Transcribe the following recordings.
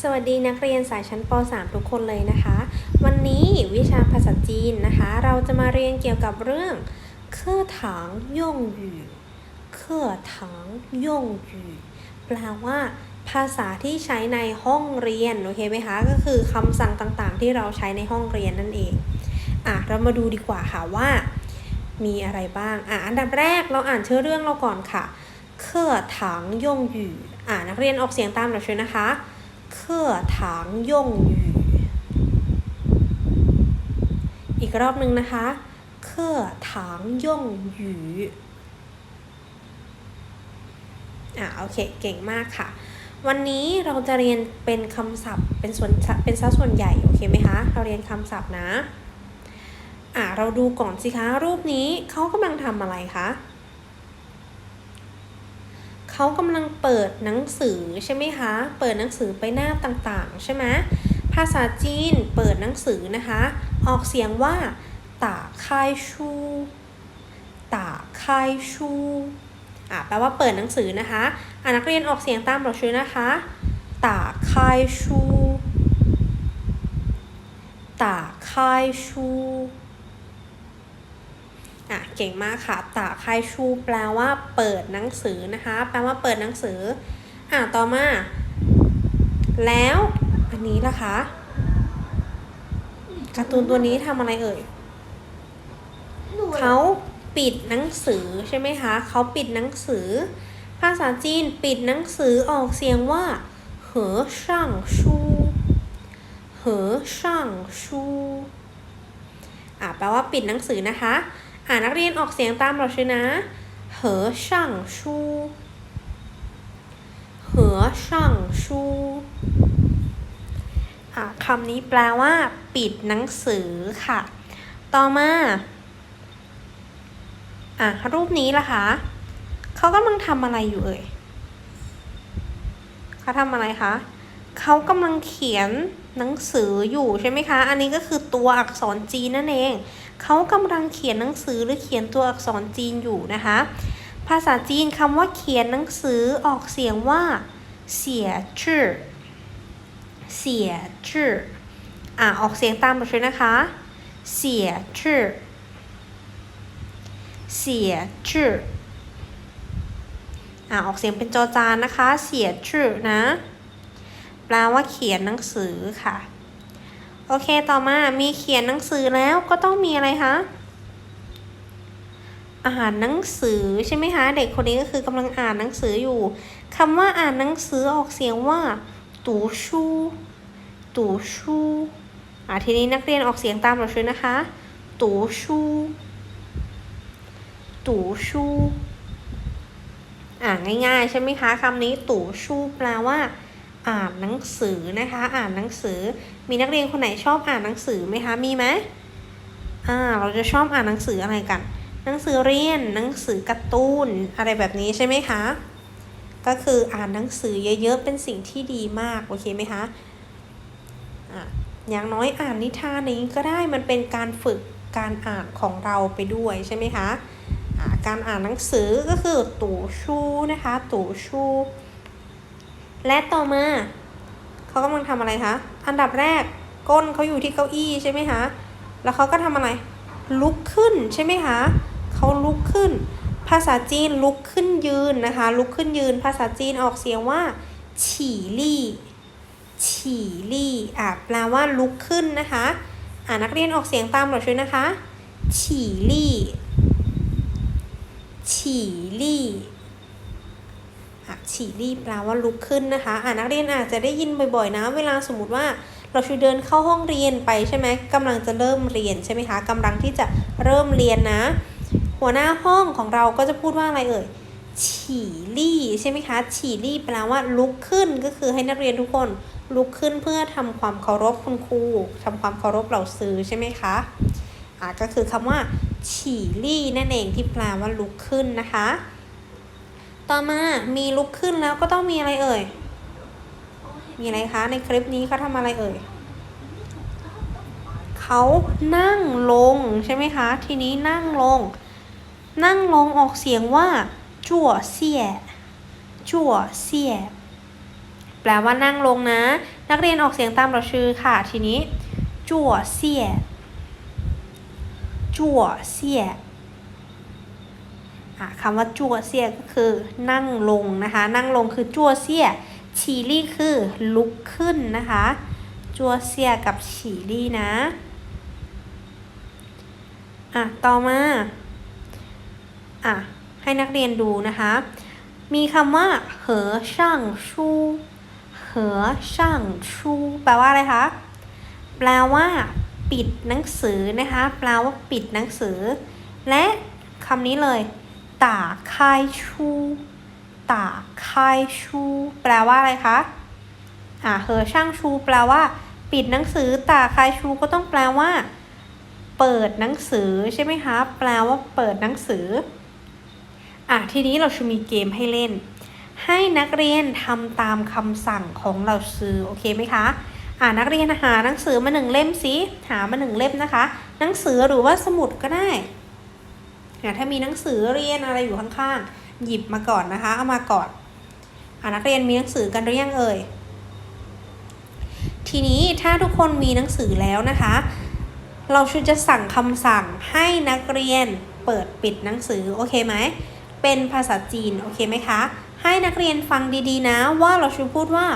สวัสดีนักเรียนสายชั้นป .3 ทุกคนเลยนะคะ วันนี้วิชาภาษาจีนนะคะ เราจะมาเรียนเกี่ยวกับเรื่องเครื่องถังย่งหยู่เครื่องถังย่งหยู่แปลว่า ภาษาที่ใช้ในห้องเรียนโอเคไหมคะก็คือคำสั่งต่างๆ ที่เราใช้ในห้องเรียนนั่นเองอะเรามาดูดีกว่าค่ะว่า มีอะไรบ้างอะอันดับแรกเราอ่านชื่อเรื่องเราก่อนค่ะเครื่องถังย่งหยู่อ่านักเรียนออกเสียงตามเราช่วยนะคะ เครื่องถังย่งหยู่อีกรอบหนึ่งนะคะเครื่องถังย่งหยู่อ่าโอเค เก่งมากค่ะ วันนี้เราจะเรียนเป็นคำศัพท์ เป็นส่วน เป็นซะส่วนใหญ่ โอเคไหมคะ เราเรียนคำศัพท์นะ อ่าเราดูก่อนสิคะ รูปนี้เขากำลังทำอะไรคะ เขากำลังเปิดหนังสือใช่ไหมคะ เปิดหนังสือไปหน้าต่างๆ ใช่ไหมภาษาจีนเปิดหนังสือนะคะ ออกเสียงว่าตาคายชูตาคายชูอะแปลว่าเปิดหนังสือนะคะอะนักเรียนออกเสียงตามเราชื่อนะคะตาคายชูตาคายชู อะเก่งมากค่ะตาคายชูแปลว่าเปิดหนังสือนะคะ แปลว่าเปิดหนังสืออะต่อมา แล้วอันนี้ล่ะคะการ์ตูนตัวนี้ทำอะไรเอ่ยเขาปิดหนังสือใช่ไหมคะเขาปิดหนังสือ ภาษาจีนปิดหนังสือออกเสียงว่าเหอช่างชูเหอช่างชูอะแปลว่าปิดหนังสือนะคะ อ่านักเรียนออกเสียงตามเราชื่อนะเหอช่างชูเหอช่างชูอ่คำนี้แปลว่า ปิดหนังสือค่ะ ต่อมาอะรูปนี้ล่ะคะเขากำลังทำอะไรอยู่เอ่ยเขาทำอะไรคะเขากำลังเขียน หนังสืออยู่ใช่ไหมคะ อันนี้ก็คือตัวอักษรจีนนั่นเอง เขากำลังเขียนหนังสือหรือเขียนตัวอักษรจีนอยู่นะคะ ภาษาจีนคำว่าเขียนหนังสือออกเสียงว่าเสียชื่อเสียชื่ออะออกเสียงตามมาช่วยนะคะเสียชื่อเสียชื่ออะออกเสียงเป็นจอจานนะคะ เสียชื่อนะ แปลว่าเขียนหนังสือค่ะ โอเคต่อมามีเขียนหนังสือแล้วก็ต้องมีอะไรคะอ่านหนังสือใช่ไหมคะเด็กคนนี้ก็คือกำลังอ่านหนังสืออยู่คำว่าอ่านหนังสือออกเสียงว่าตูชูตูชูอะทีนี้นักเรียนออกเสียงตามเราช่วยนะคะตูชูตูชูอ่านง่ายๆใช่ไหมคะคำนี้ตูชูแปลว่า อ่านหนังสือนะคะ อ่านหนังสือ มีนักเรียนคนไหนชอบอ่านหนังสือไหมคะ มีไหมอ่า เราจะชอบอ่านหนังสืออะไรกัน หนังสือเรียน หนังสือการ์ตูน อะไรแบบนี้ใช่ไหมคะ ก็คืออ่านหนังสือเยอะๆ เป็นสิ่งที่ดีมาก โอเคไหมคะ อะ อย่างน้อยอ่านนิทานนี้ก็ได้ มันเป็นการฝึกการอ่านของเราไปด้วยใช่ไหมคะ อะการอ่านหนังสือก็คือตู่ชูนะคะ ตู่ชู และต่อมาเขากำลังทำอะไรคะ อันดับแรกก้นเขาอยู่ที่เก้าอี้ใช่ไหมคะ แล้วเขาก็ทำอะไร ลุกขึ้นใช่ไหมคะ เขาลุกขึ้น ภาษาจีนลุกขึ้นยืนนะคะ ลุกขึ้นยืน ภาษาจีนออกเสียงว่า ฉี่ลี่ฉี่ลี่อะแปลว่าลุกขึ้นนะคะ อ่านักเรียนออกเสียงตามเราช่วยนะคะ ฉี่ลี่ฉี่ลี่ะฉี่ลี่แปลว่าลุกขึ้นนะคะอ่านักเรียนอาจจะได้ยินบ่อยๆนะ เวลาสมมติว่าเราช่วยเดินเข้าห้องเรียนไปใช่ไหมกำลังจะเริ่มเรียนใช่ไหมคะกำลังที่จะเริ่มเรียนนะ หัวหน้าห้องของเราก็จะพูดว่าอะไรเอ่ยฉี่ลี่ใช่ไหมคะฉี่ลี่แปลว่าลุกขึ้นก็คือให้นักเรียนทุกคนลุกขึ้นเพื่อทำความเคารพคุณครูทำความเคารพเหล่าซื้อใช่ไหมคะอ่าก็คือคำว่าฉี่ลี่นั่นเองที่แปลว่าลุกขึ้นนะคะ ต่อมามีลุกขึ้นแล้วก็ต้องมีอะไรเอ่ย มีอะไรคะ ในคลิปนี้เขาทำอะไรเอ่ยเขานั่งลงใช่ไหมคะ ทีนี้นั่งลง นั่งลงออกเสียงว่า จั่วเสียจั่วเสียแปลว่านั่งลงนะ นักเรียนออกเสียงตามเราชื่อค่ะ ทีนี้จั่วเสียจั่วเสีย คำว่าจั่วเสียก็คือนั่งลงนะคะ นั่งลงคือจั่วเสียฉีลี่คือลุกขึ้นนะคะ จั่วเสียกับฉีลี่นะ อะ ต่อมา อะ ให้นักเรียนดูนะคะ มีคำว่า เหอช่างชูเหอช่างชูแปลว่าอะไรคะ แปลว่า ปิดหนังสือนะคะ แปลว่าปิดหนังสือ และคำนี้เลย ตาคายชูตาคายชูแปลว่าอะไรคะอ่าเหอช่างชู แปลว่า ปิดหนังสือตาคายชูก็ต้องแปลว่า เปิดหนังสือใช่ไหมคะแปลว่าเปิดหนังสืออ่าทีนี้เราจะมีเกมให้เล่น ให้นักเรียนทำตามคำสั่งของเราซื้อโอเคไหมคะอ่านักเรียนหาหนังสือมาหนึ่งเล่มสิหามาหนึ่งเล่มนะคะ หนังสือหรือว่าสมุดก็ได้ อ่าถ้ามีหนังสือเรียนอะไรอยู่ข้างๆ หยิบมาก่อนนะคะ เอามาก่อนอนักเรียนมีหนังสือกันหรือยังเอ่ย ทีนี้ถ้าทุกคนมีหนังสือแล้วนะคะ เราชุดจะสั่งคำสั่งให้นักเรียนเปิดปิดหนังสือ โอเคไหม เป็นภาษาจีน โอเคไหมคะ ให้นักเรียนฟังดีๆนะ ว่าเราชุดพูดว่า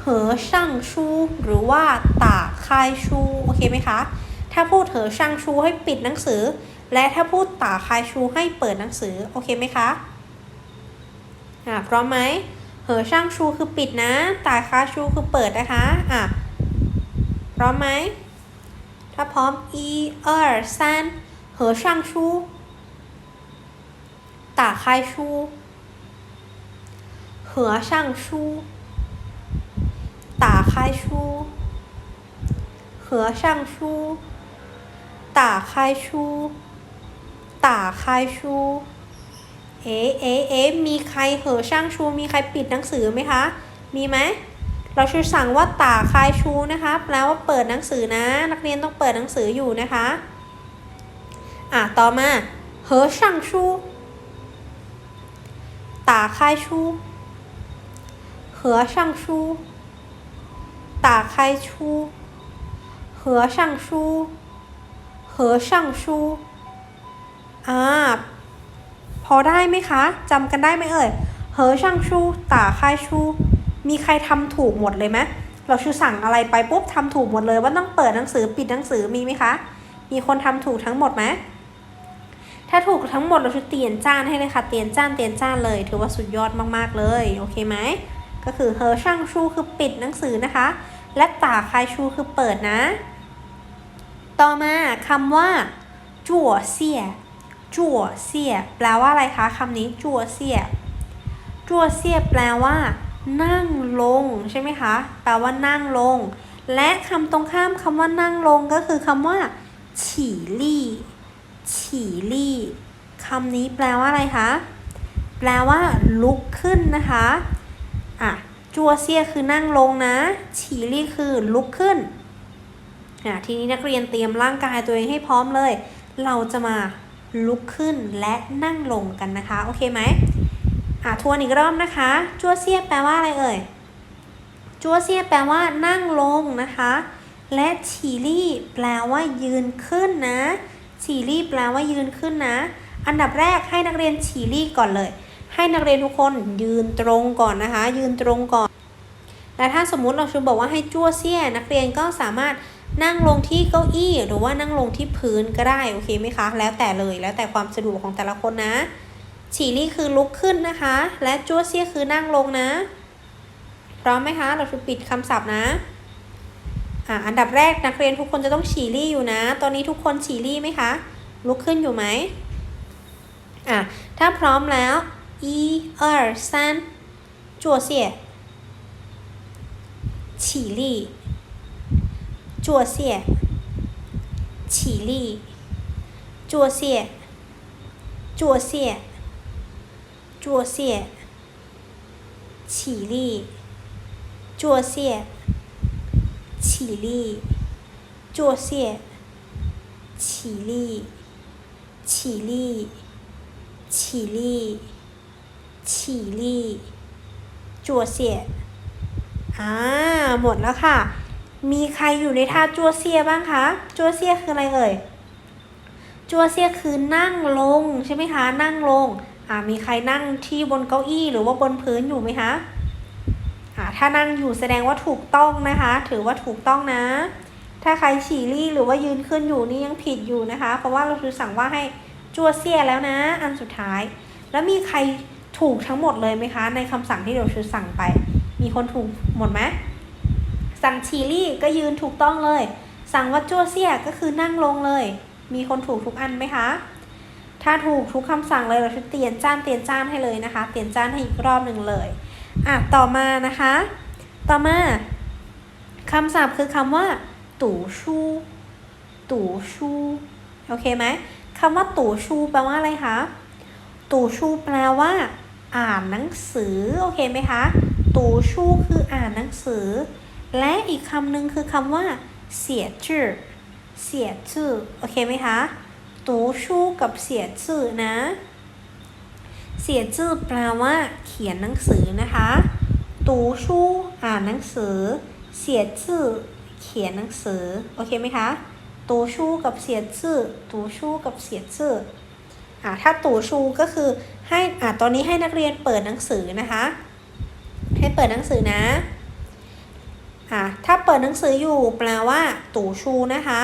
เหอช่างชู หรือว่าตาคายชู โอเคไหมคะ ถ้าพูดเหอช่างชูให้ปิดหนังสือ และถ้าพูดตาคายชูให้เปิดหนังสือโอเคไหมคะอ่ะพร้อมไหมเหอช่างชูคือปิดนะ ตาคายชูคือเปิดนะคะอ่ะพร้อมไหม ถ้าพร้อม一二三合上书打开书合上书打开书合上书打开书 ตาคายชู เอเอเอมีใครเห่อช่างชู มีใครปิดหนังสือไหมคะ มีไหม เราชูสั่งว่าต่าคายชูนะคะ แปลว่าเปิดหนังสือนะ นักเรียนต้องเปิดหนังสืออยู่นะคะ อะ ต่อมา เหอช่างชูต่าคายชู เหอช่างชูต่าคายชู เหอช่างชู เหอช่างชู อ่าพอได้ไหมคะจำกันได้ไหมเอ่ยเหอช่างชูตาค่ายชู มีใครทำถูกหมดเลยไหมเราชูสั่งอะไรไปปุ๊บทำถูกหมดเลย ว่าต้องเปิดหนังสือปิดหนังสือมีไหมคะ มีคนทำถูกทั้งหมดไหมถ้าถูกทั้งหมดเราชูเตียนจ้านให้เลยค่ะเตียนจ้านเตียนจ้านเลย ถือว่าสุดยอดมากๆเลยโอเคไหมก็คือเฮอช่างชูคือปิดหนังสือนะคะ และตาคายชูคือเปิดนะ ต่อมาคำว่าจั่วเสี่ย จั่วเสียแปลว่าอะไรคะคำนี้จั่วเสียจั่วเสียแปลว่า นั่งลงใช่ไหมคะ แปลว่านั่งลง และคำตรงข้ามคำว่านั่งลงก็คือคำว่าฉี่ลี่ฉี่ลี่คำนี้แปลว่าอะไรคะ แปลว่า ลุกขึ้นนะคะอะจัวเซียคือนั่งลงนะฉี่ลี่คือลุกขึ้นอะทีนี้นักเรียนเตรียมร่างกายตัวเองให้พร้อมเลย เราจะมา ลุกขึ้นและนั่งลงกันนะคะ โอเคไหมอะทวนอีกรอบนะคะ จัวเซียแปลว่าอะไรเอ่ย จัวเซียแปลว่านั่งลงนะคะ และฉีลี่แปลว่ายืนขึ้นนะฉีลี่แปลว่ายืนขึ้นนะ อันดับแรกให้นักเรียนฉีลี่ก่อนเลย ให้นักเรียนทุกคนยืนตรงก่อนนะคะ ยืนตรงก่อนและถ้าสมมุติเราชูบอกว่าให้จั่วเซียนักเรียนก็สามารถ นั่งลงที่เก้าอี้หรือว่านั่งลงที่พื้นก็ได้โอเคไหมคะ แล้วแต่เลยแล้วแต่ความสะดวกของแต่ละคนนะ ฉีลี่คือลุกขึ้นนะคะ และจั่วเซี่ยคือนั่งลงนะ พร้อมไหมคะ เราจะปิดคำศัพท์นะอ่าอันดับแรกนักเรียนทุกคนจะต้องฉีลี่อยู่นะ ตอนนี้ทุกคนฉีลี่ไหมคะ ลุกขึ้นอยู่ไหมอะถ้าพร้อมแล้ว 一二三坐下起立坐下起立坐下坐下坐下起立坐下起立坐下起立起立起立起立坐下 อ่า หมดแล้วค่ะ มีใครอยู่ในท่าจัวเซียบ้างคะจัวเซียคืออะไรเอ่ยจัวเซียคือนั่งลงใช่ไหมคะ นั่งลงอ่ามีใครนั่งที่บนเก้าอี้หรือว่าบนพื้นอยู่ไหมคะอ่าถ้านั่งอยู่แสดงว่าถูกต้องนะคะ ถือว่าถูกต้องนะ ถ้าใครฉี่รี่หรือว่ายืนขึ้นอยู่นี่ยังผิดอยู่นะคะ เพราะว่าเราคือสั่งว่าให้จัวเซียแล้วนะ อันสุดท้าย แล้วมีใครถูกทั้งหมดเลยไหมคะ ในคำสั่งที่เราคือสั่งไป มีคนถูกหมดไหม สั่งฉีรี่ก็ยืนถูกต้องเลย สั่งว่าจั่วเซี่ยก็คือนั่งลงเลย มีคนถูกทุกอันไหมคะ ถ้าถูกทุกคำสั่งเลยเราจะเตียนจ้านเตียนจ้านให้เลยนะคะ เตียนจ้านให้อีกรอบหนึ่งเลยอะต่อมานะคะ ต่อมาคำศัพท์คือคำว่าตู่ชูตู่ชูโอเคไหมคำว่าตู่ชูแปลว่าอะไรคะตู่ชูแปลว่า อ่านหนังสือโอเคไหมคะตู่ชูคืออ่านหนังสือ และอีกคำหนึ่งคือคำว่าเสียจื่อเสียจื่อโอเคไหมคะตูชูกับเสียจื่อนะ เสียจื่อแปลว่าเขียนหนังสือนะคะตูชูอ่านหนังสือ เสียจื่อเขียนหนังสือโอเคไหมคะตูชูกับเสียจื่อตูชูกับเสียจื่ออ่าถ้าตูชูก็คือให้อ่าตอนนี้ให้นักเรียนเปิดหนังสือนะคะ ให้เปิดหนังสือนะ อะถ้าเปิดหนังสืออยู่แปลว่า ตู่ชูนะคะ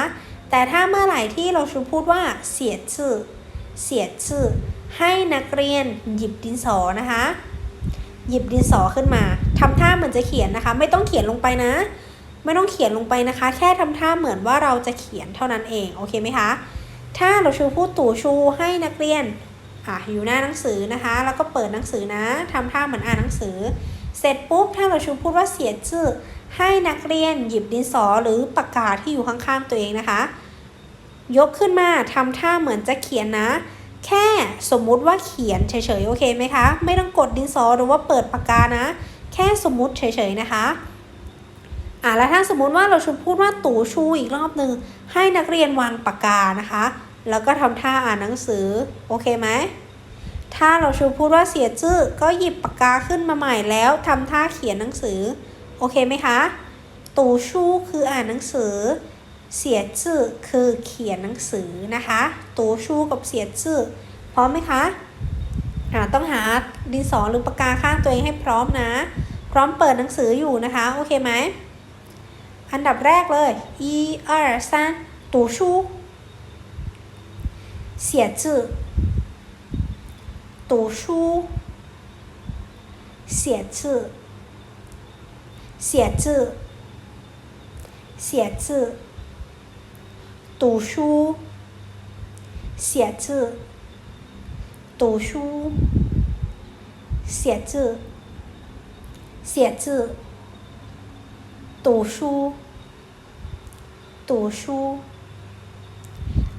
แต่ถ้าเมื่อไหร่ที่เราชูพูดว่า เสียชื่อ เสียชื่อ ให้นักเรียนหยิบดินสอนะคะ หยิบดินสอขึ้นมาทำท่าเหมือนจะเขียนนะคะ ไม่ต้องเขียนลงไปนะ ไม่ต้องเขียนลงไปนะคะ แค่ทำท่าเหมือนว่าเราจะเขียนเท่านั้นเอง โอเคไหมคะ ถ้าเราชูพูดตู่ชูให้นักเรียนอะอยู่หน้าหนังสือนะคะ แล้วก็เปิดหนังสือนะทำท่าเหมือนอ่านหนังสือ เสร็จปุ๊บ ถ้าเราชูพูดว่าเสียชื่อ ให้นักเรียนหยิบดินสอหรือปากกาที่อยู่ข้างๆตัวเองนะคะ ยกขึ้นมาทำท่าเหมือนจะเขียนนะ แค่สมมุติว่าเขียนเฉยๆโอเคไหมคะ ไม่ต้องกดดินสอหรือว่าเปิดปากกานะ แค่สมมุติเฉยๆนะคะอะแล้วถ้าสมมุติว่าเราชูพูดว่าตู่ชูอีกรอบหนึ่งให้นักเรียนวางปากกานะคะ แล้วก็ทำท่าอ่านหนังสือโอเคไหมถ้าเราชูพูดว่าเสียจื้อก็หยิบปากกาขึ้นมาใหม่แล้วทำท่าเขียนหนังสือ โอเคไหมคะตูชู่คืออ่านหนังสือ เสียชื่อคือเขียนหนังสือนะคะตูชู่กับเสียชื่อพร้อมไหมคะต้องหาดินสอหรือปากกาข้างตัวเองให้พร้อมนะ พร้อมเปิดหนังสืออยู่นะคะ โอเคไหมอันดับแรกเลย一二三ออร์ซันตูชู่เสียชื่อตูชู่เสียชื่อ เสียจื่อเสียจื่อตู่ชู้เสียจื่อตูชูเสียจื่อเสียจื่อตูชูตูชู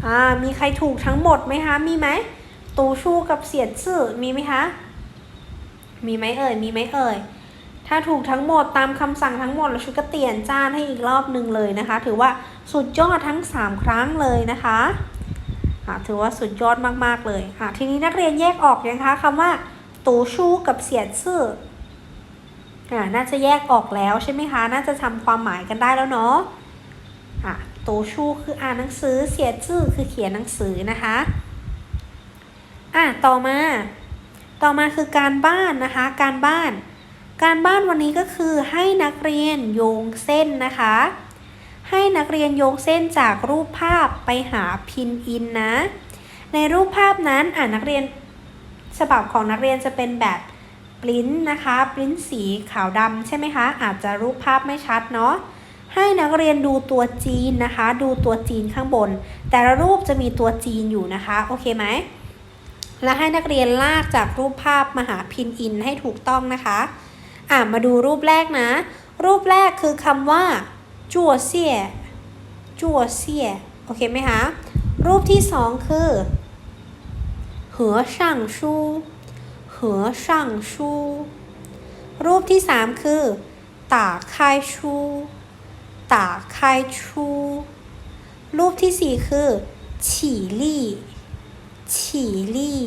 อ่า มีใครถูกทั้งหมดไหมคะ มีไหม ตูชูกับเสียดซื่อ มีไหมคะ มีไหมเอ่ย มีไหมเอ่ย ถ้าถูกทั้งหมดตามคำสั่งทั้งหมดเราชุดก็เตียนจานให้อีกรอบหนึ่งเลยนะคะ ถือว่าสุดยอดทั้ง 3 ครั้งเลยนะคะถือว่าสุดยอดมากๆเลยอ่าทีนี้นักเรียนแยกออกยังคะคำว่าตูชูกับเสียดซื่อ่าน่าจะแยกออกแล้วใช่ไหมคะ น่าจะทำความหมายกันได้แล้วเนาะอะตูชูคืออ่านหนังสือเสียจื้อคือเขียนหนังสือนะคะอะต่อมา ต่อมาคือการบ้านนะคะ การบ้าน การบ้านวันนี้ก็คือให้นักเรียนโยงเส้นนะคะ ให้นักเรียนโยงเส้นจากรูปภาพไปหาพินอินนะ ในรูปภาพนั้นอ่านักเรียนฉบับของนักเรียนจะเป็นแบบปริ้นนะคะปริ้นสีขาวดำใช่ไหมคะ อาจจะรูปภาพไม่ชัดเนาะให้นักเรียนดูตัวจีนนะคะ ดูตัวจีนข้างบน แต่ละรูปจะมีตัวจีนอยู่นะคะ โอเคไหม และให้นักเรียนลากจากรูปภาพมาหาพินอินให้ถูกต้องนะคะ่ะมาดูรูปแรกนะ รูปแรกคือคำว่าจั่วเสียจั่วเสียโอเคไหมคะ รูปที่สองคือเหอช่างชูเหอช่างชูรูปที่สามคือตาคายชูตาคายชูรูปที่สี่คือฉี่ลี่ฉี่ลี่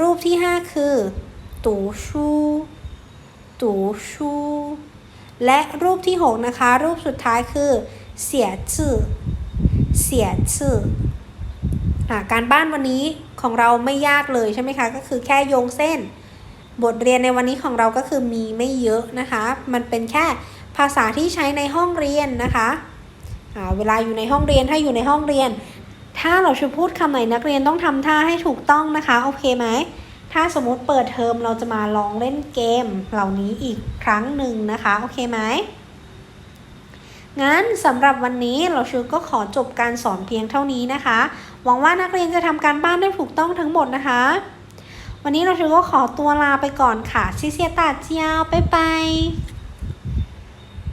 รูปที่ห้าคือตูชู่ ตูชูและรูปที่ 6 นะคะ รูปสุดท้ายคือเสียชื่อเสียชื่ออ่าการบ้านวันนี้ของเราไม่ยากเลยใช่ไหมคะ ก็คือแค่โยงเส้น บทเรียนในวันนี้ของเราก็คือมีไม่เยอะนะคะ มันเป็นแค่ภาษาที่ใช้ในห้องเรียนนะคะเวลาอยู่ในห้องเรียนถ้าอยู่ในห้องเรียน ถ้าเราจะพูดคำไหนนักเรียนต้องทำท่าให้ถูกต้องนะคะ โอเคไหม ถ้าสมมติเปิดเทอมเราจะมาลองเล่นเกมเหล่านี้อีกครั้งหนึ่งนะคะ โอเคไหมงั้นสำหรับวันนี้เราชูก็ขอจบการสอนเพียงเท่านี้นะคะ หวังว่านักเรียนจะทำการบ้านได้ถูกต้องทั้งหมดนะคะ วันนี้เราชูก็ขอตัวลาไปก่อนค่ะซิเซียตาเจียว บ๊ายบาย